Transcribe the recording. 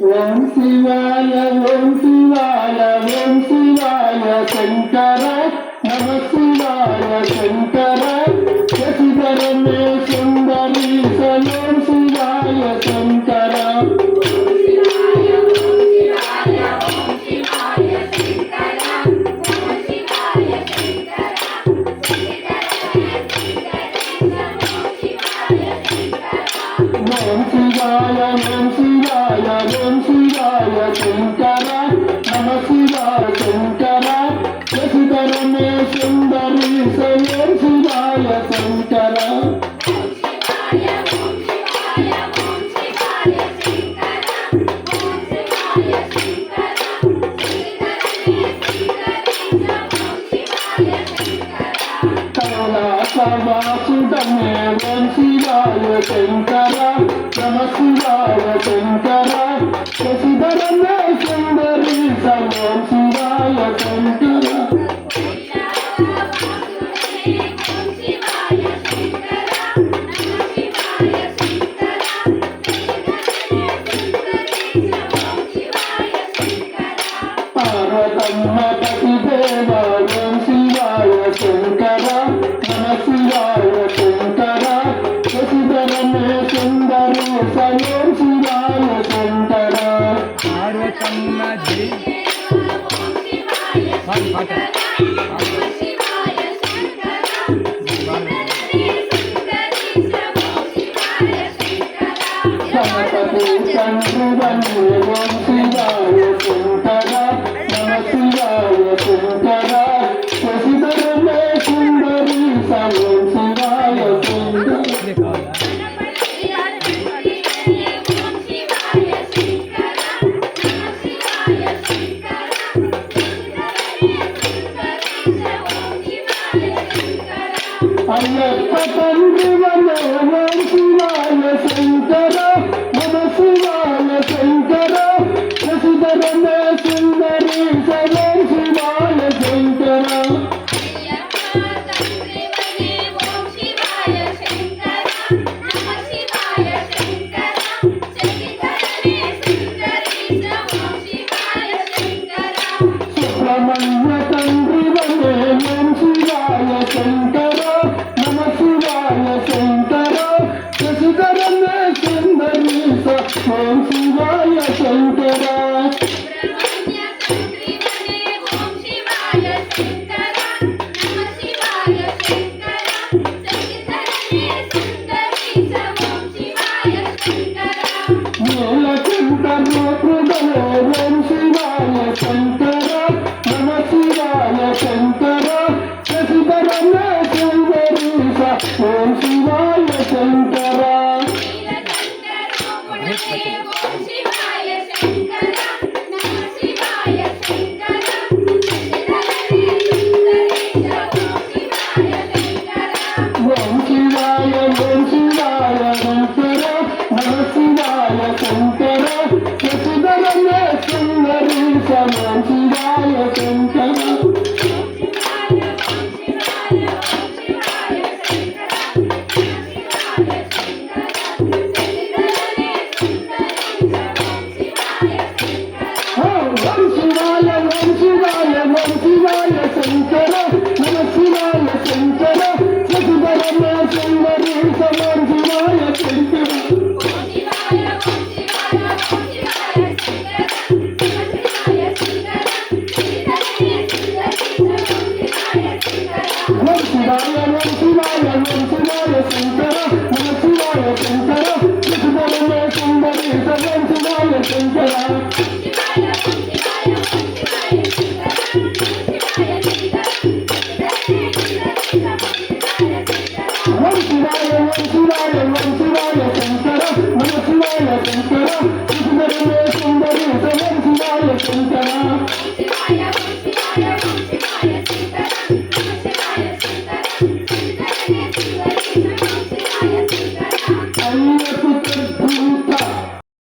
ఓం శివాయ ఓం శివాయ ఓం శివాయ శంకర నమ శివాయ శంకర. ఓం శివాయ ఓం శివాయ ఓం శివాయ శంకర నమ శివాయ శంకర శశిధరమే సుందరీ సయం సభాసుతమే ఓం శంకర నమ శంకర శశిధర శంకర శివాయ శంకర పార్వతమ్మ జై Thank you. Thank you.